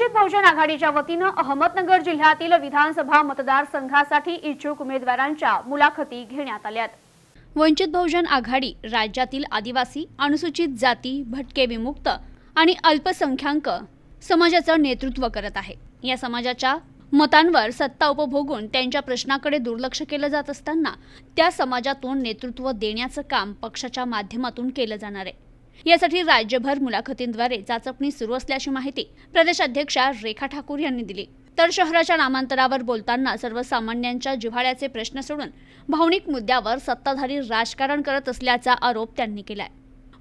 वंचित बहुजन आघाडीच्या वतीनं अहमदनगर जिल्ह्यातील विधानसभा मतदारसंघासाठी इच्छुक उमेदवारांच्या मुलाखती घेण्यात आल्यात. वंचित बहुजन आघाडी राज्यातील आदिवासी अनुसूचित जाती भटके विमुक्त आणि अल्पसंख्याक समाजाचं नेतृत्व करत आहे. या समाजाच्या मतांवर सत्ता उपभोगून त्यांच्या प्रश्नाकडे दुर्लक्ष केलं जात असताना त्या समाजातून नेतृत्व देण्याचं काम पक्षाच्या माध्यमातून केलं जाणार आहे. यासाठी राज्यभर मुलाखतींद्वारे चाचपणी सुरू असल्याची माहिती प्रदेशाध्यक्षा रेखा ठाकूर यांनी दिली. तर शहराच्या नामांतरावर बोलताना सर्वसामान्यांच्या जिव्हाळ्याचे प्रश्न सोडून भावनिक मुद्द्यावर सत्ताधारी राजकारण करत असल्याचा आरोप त्यांनी केलाय.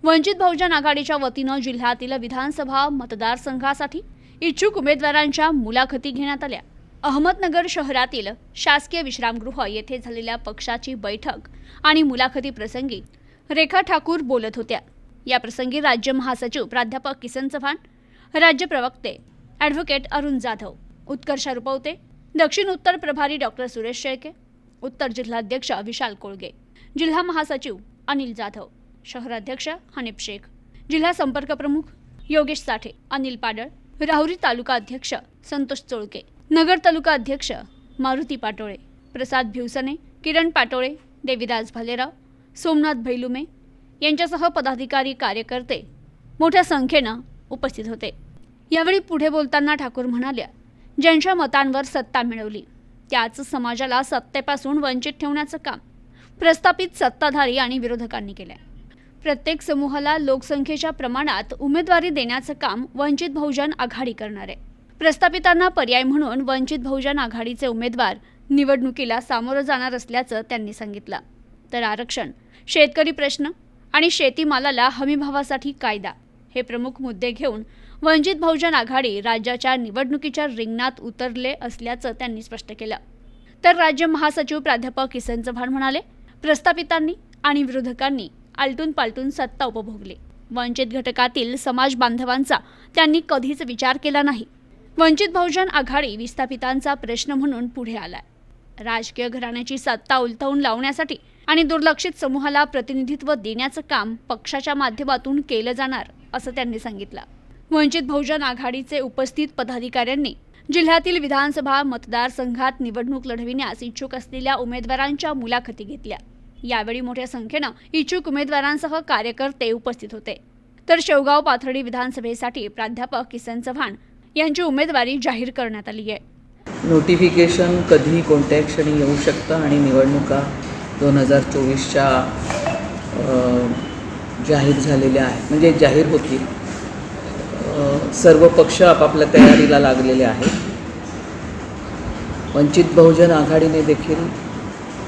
वंचित बहुजन आघाडीच्या वतीनं जिल्ह्यातील विधानसभा मतदारसंघासाठी इच्छुक उमेदवारांच्या मुलाखती घेण्यात आल्या. अहमदनगर शहरातील शासकीय विश्रामगृह येथे झालेल्या पक्षाची बैठक आणि मुलाखती प्रसंगी रेखा ठाकूर बोलत होत्या. याप्रसंगी राज्य महासचिव प्राध्यापक किसन चव्हाण राज्य प्रवक्ते ॲडव्होकेट अरुण जाधव उत्कर्ष रुपवते दक्षिण उत्तर प्रभारी डॉक्टर सुरेश शेळके उत्तर जिल्हाध्यक्ष विशाल कोळगे जिल्हा महासचिव अनिल जाधव शहराध्यक्ष हनीफ शेख जिल्हा संपर्क प्रमुख योगेश साठे अनिल पाडळ राहुरी तालुका अध्यक्ष संतोष चोळके नगर तालुका अध्यक्ष मारुती पाटोळे प्रसाद भिवसने किरण पाटोळे देविदास भालेराव सोमनाथ भैलुमे यांच्यासह पदाधिकारी कार्यकर्ते मोठ्या संख्येनं उपस्थित होते. यावेळी पुढे बोलताना ठाकूर म्हणाल्या ज्यांच्या मतांवर सत्ता मिळवली त्याच समाजाला सत्तेपासून वंचित ठेवण्याचं काम प्रस्थापित सत्ताधारी आणि विरोधकांनी केलंय. प्रत्येक समूहाला लोकसंख्येच्या प्रमाणात उमेदवारी देण्याचं काम वंचित बहुजन आघाडी करणार. आहे प्रस्थापितांना पर्याय म्हणून वंचित बहुजन आघाडीचे उमेदवार निवडणुकीला सामोरं जाणार असल्याचं त्यांनी सांगितलं. तर आरक्षण शेतकरी प्रश्न आणि शेतीमालाला हमीभावासाठी कायदा. हे प्रमुख मुद्दे घेऊन वंचित बहुजन आघाडी राज्याच्या निवडणुकीच्या रिंगणात उतरले असल्याचं त्यांनी स्पष्ट केलं. तर राज्य महासचिव प्राध्यापक किसन चव्हाण म्हणाले प्रस्थापितांनी आणि विरोधकांनी आलटून पालटून सत्ता उपभोगली. वंचित घटकातील समाज बांधवांचा त्यांनी कधीच विचार केला नाही. वंचित बहुजन आघाडी विस्थापितांचा प्रश्न म्हणून पुढे आलाय. राजकीय घराण्याची सत्ता उलथवून लावण्यासाठी आणि दुर्लक्षित समूहाला प्रतिनिधित्व देण्याचं काम पक्षाच्या माध्यमातून केलं जाणार असं त्यांनी सांगितलं. वंचित बहुजन आघाडीचे उपस्थित पदाधिकाऱ्यांनी जिल्ह्यातील विधानसभा मतदारसंघात निवडणूक लढविण्यास इच्छुक असलेल्या उमेदवारांच्या मुलाखती घेतल्या. यावेळी मोठ्या संख्येनं इच्छुक उमेदवारांसह कार्यकर्ते उपस्थित होते. तर शेवगाव पाथर्डी विधानसभेसाठी प्राध्यापक किसन चव्हाण यांची उमेदवारी जाहीर करण्यात आली आहे नोटिफिकेशन कधीही कोणत्या क्षणी येऊ शकतं आणि निवडणुका दोन हजार चोवीसच्या जाहीर झालेल्या आहेत. म्हणजे जाहीर होतील. सर्व पक्ष आपापल्या तयारीला लागलेले आहेत. वंचित बहुजन आघाडीने देखील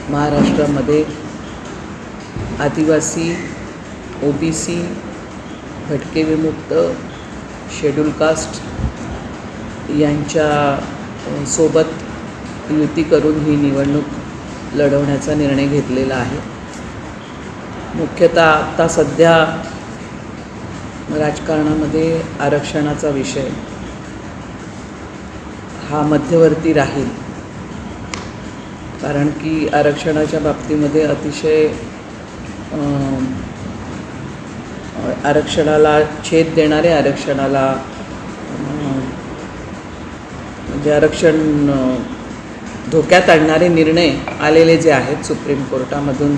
महाराष्ट्रामध्ये आदिवासी ओ बी सी भटके विमुक्त शेड्यूल कास्ट यांच्या सोबत युती करून ही निवडणूक लढवण्याचा निर्णय घेतलेला आहे. मुख्यतः आत्ता सध्या राजकारणामध्ये आरक्षणाचा विषय हा मध्यवर्ती राहील. कारण की आरक्षणाच्या बाबतीमध्ये अतिशय आरक्षणाला छेद देणारे आरक्षणाला म्हणजे आरक्षण धोक्यात आणणारे निर्णय आलेले जे आहेत सुप्रीम कोर्टामधून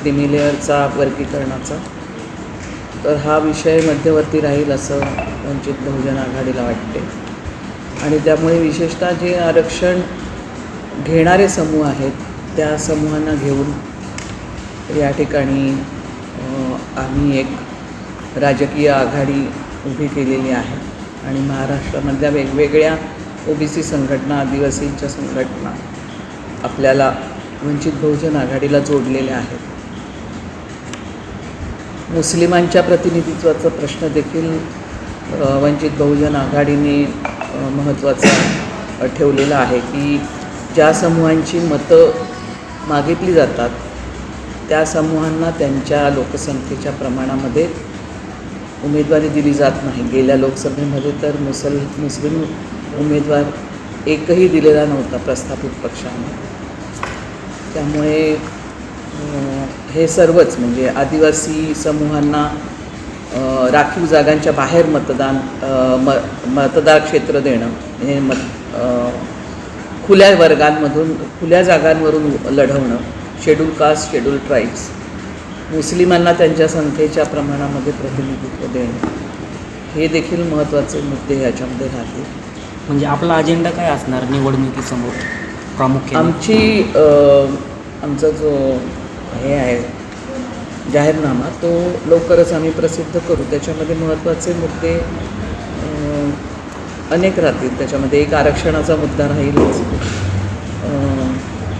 क्रिमिलेअरचा वर्गीकरणाचा तर हा विषय मध्यवर्ती राहील असं वंचित बहुजन आघाडीला वाटते. आणि त्यामुळे विशेषतः जे आरक्षण घेणारे समूह आहेत त्या समूहांना घेऊन या ठिकाणी आम्ही एक राजकीय आघाडी उभी केलेली आहे. आणि महाराष्ट्रामधल्या वेगवेगळ्या ओ बी सी संघटना आदिवासींच्या संघटना आपल्याला वंचित बहुजन आघाडीला जोडलेल्या आहेत. मुस्लिमांच्या प्रतिनिधित्वाचा प्रश्न देखील वंचित बहुजन आघाडीने महत्त्वाचा ठेवलेला आहे की ज्या समूहांची मतं मागितली जातात त्या समूहांना त्यांच्या लोकसंख्येच्या प्रमाणामध्ये उमेदवारी दिली जात नाही. गेल्या लोकसभेमध्ये तर मुसल मुस्लिम उमेदवार एकही दिलेला नव्हता प्रस्थापित पक्षाने. त्यामुळे हे सर्वच म्हणजे आदिवासी समूहांना राखीव जागांच्या बाहेर मतदान म मतदार क्षेत्र देणं हे मत खुल्या वर्गांमधून खुल्या जागांवरून लढवणं शेड्यूल कास्ट शेड्यूल ट्राईब्स मुस्लिमांना त्यांच्या संख्येच्या प्रमाणामध्ये प्रतिनिधित्व देणं हे देखील महत्त्वाचे मुद्दे ह्याच्यामध्ये राहतील. म्हणजे आपला अजेंडा काय असणार निवडणुकीसमोर? प्रामुख्याने? आमची आमचा जो हे आहे जाहीरनामा तो लवकरच आम्ही प्रसिद्ध करू. त्याच्यामध्ये महत्त्वाचे मुद्दे अनेक राहतील. त्याच्यामध्ये एक आरक्षणाचा मुद्दा राहीलच.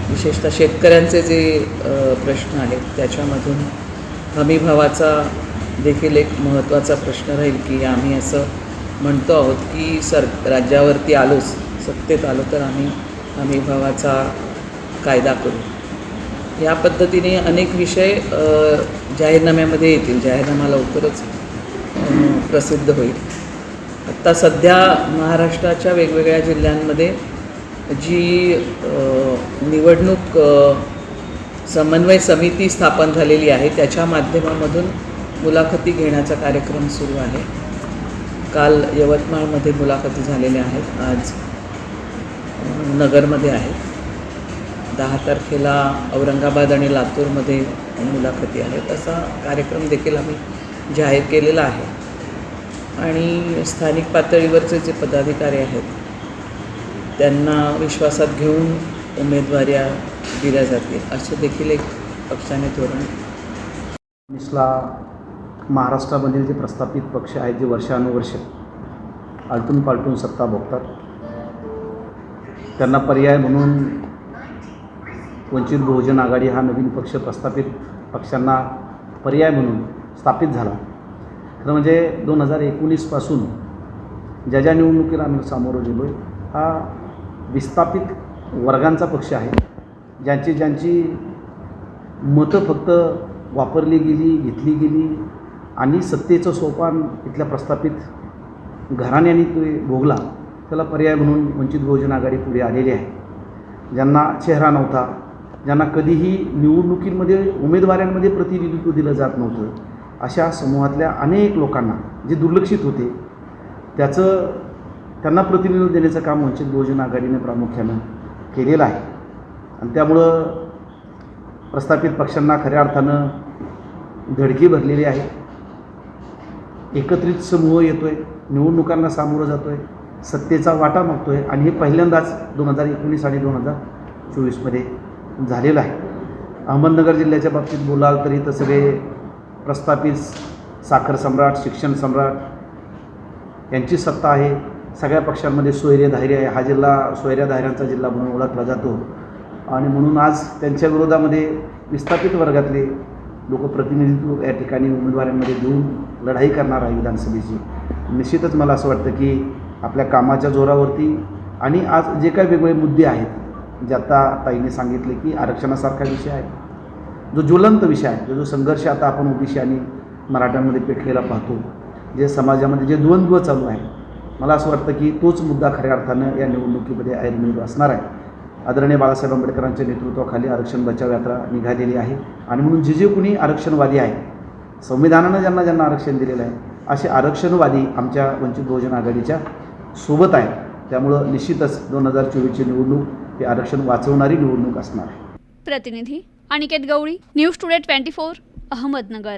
विशेषतः शेतकऱ्यांचे जे प्रश्न आहेत त्याच्यामधून हमीभावाचा देखील एक महत्त्वाचा प्रश्न राहील की आम्ही असं म्हणतो आहोत की सर राज्यावरती आलोच सत्तेत आलो तर आम्ही हमीभावाचा कायदा करू. या पद्धतीने अनेक विषय जाहीरनाम्यामध्ये येतील. जाहीरनामा लवकरच प्रसिद्ध होईल. आत्ता सध्या महाराष्ट्राच्या वेगवेगळ्या जिल्ह्यांमध्ये जी निवडणूक समन्वय समिती स्थापन झालेली आहे त्याच्या माध्यमामधून मुलाखती घेण्याचा कार्यक्रम सुरू आहे. काल यवतमाळमध्ये मुलाखती झालेल्या आहेत. आज नगरमध्ये आहेत. दहा तारखेला औरंगाबाद आणि लातूरमध्ये मुलाखती आहेत. असा कार्यक्रम देखील आम्ही जाहीर केलेला आहे. आणि स्थानिक पातळीवरचे जे पदाधिकारी आहेत त्यांना विश्वासात घेऊन उमेदवाऱ्या दिल्या जातील असं देखील एक पक्षाने धोरण. मिसला महाराष्ट्रामधील जे प्रस्थापित पक्ष आहेत जे वर्षानुवर्ष आलटून पालटून सत्ता भोगतात त्यांना पर्याय म्हणून वंचित बहुजन आघाडी हा नवीन पक्ष प्रस्थापित पक्षांना पर्याय म्हणून स्थापित झाला. खरं म्हणजे दोन हजार एकोणीसपासून ज्या ज्या निवडणुकीला आम्ही सामोरं गेलो आहे हा विस्थापित वर्गांचा पक्ष आहे. ज्यांची ज्यांची मतं फक्त वापरली गेली घेतली गेली आणि सत्तेचं सोपान इथल्या प्रस्थापित घराण्याने ते भोगला त्याला पर्याय म्हणून वंचित बहुजन आघाडी पुढे आलेली आहे. ज्यांना चेहरा नव्हता ज्यांना कधीही निवडणुकींमध्ये उमेदवारांमध्ये प्रतिनिधित्व दिलं जात नव्हतं अशा समूहातल्या अनेक लोकांना जे दुर्लक्षित होते त्याचं त्यांना प्रतिनिधित्व देण्याचं काम वंचित बहुजन आघाडीने प्रामुख्यानं केलेलं आहे. आणि त्यामुळं प्रस्थापित पक्षांना खऱ्या अर्थानं धडकी भरलेली आहे एकत्रित समूह येतो आहे निवडणुकांना सामोरं जातो आहे सत्तेचा वाटा मागतो आहे आणि हे पहिल्यांदाच दोन हजार एकोणीस आणि दोन हजार चोवीसमध्ये झालेलं आहे. अहमदनगर जिल्ह्याच्या बाबतीत बोलाल तरी तर सगळे प्रस्थापित साखर सम्राट शिक्षण सम्राट यांची सत्ता आहे. सगळ्या पक्षांमध्ये सोयरे धायरे आहे. हा जिल्हा सोयऱ्या धायऱ्यांचा जिल्हा म्हणून ओळखला जातो. आणि म्हणून आज त्यांच्या विरोधामध्ये विस्थापित वर्गातले लोकप्रतिनिधित्व या ठिकाणी उमेदवारांमध्ये देऊन लढाई करणार आहे विधानसभेची. निश्चितच मला असं वाटतं की आपल्या कामाच्या जोरावरती आणि आज जे काही वेगवेगळे मुद्दे आहेत जे आता ताईने सांगितले की आरक्षणासारखा विषय आहे जो ज्वलंत विषय आहे जो जो संघर्ष आता आपण ओबीसी आणि मराठ्यांमध्ये पेटलेला पाहतो जे समाजामध्ये जे द्वंद्व चालू आहे मला असं वाटतं की तोच मुद्दा खऱ्या अर्थानं या निवडणुकीमध्ये ऐरमिळ असणार आहे. आदरणीय बाळासाहेब आंबेडकरांच्या नेतृत्वाखाली आरक्षण बचाव यात्रा निघालेली आहे. आणि म्हणून जे जे कुणी आरक्षणवादी आहे संविधानानं ज्यांना ज्यांना आरक्षण दिलेलं आहे असे आरक्षणवादी आमच्या वंचित बहुजन आघाडीच्या सोबत आहे त्यामुळं निश्चितच दोन हजार चोवीसची निवडणूक ही आरक्षण वाचवणारी निवडणूक असणार आहे. प्रतिनिधी Aniket Gawali news today twenty four Ahmednagar.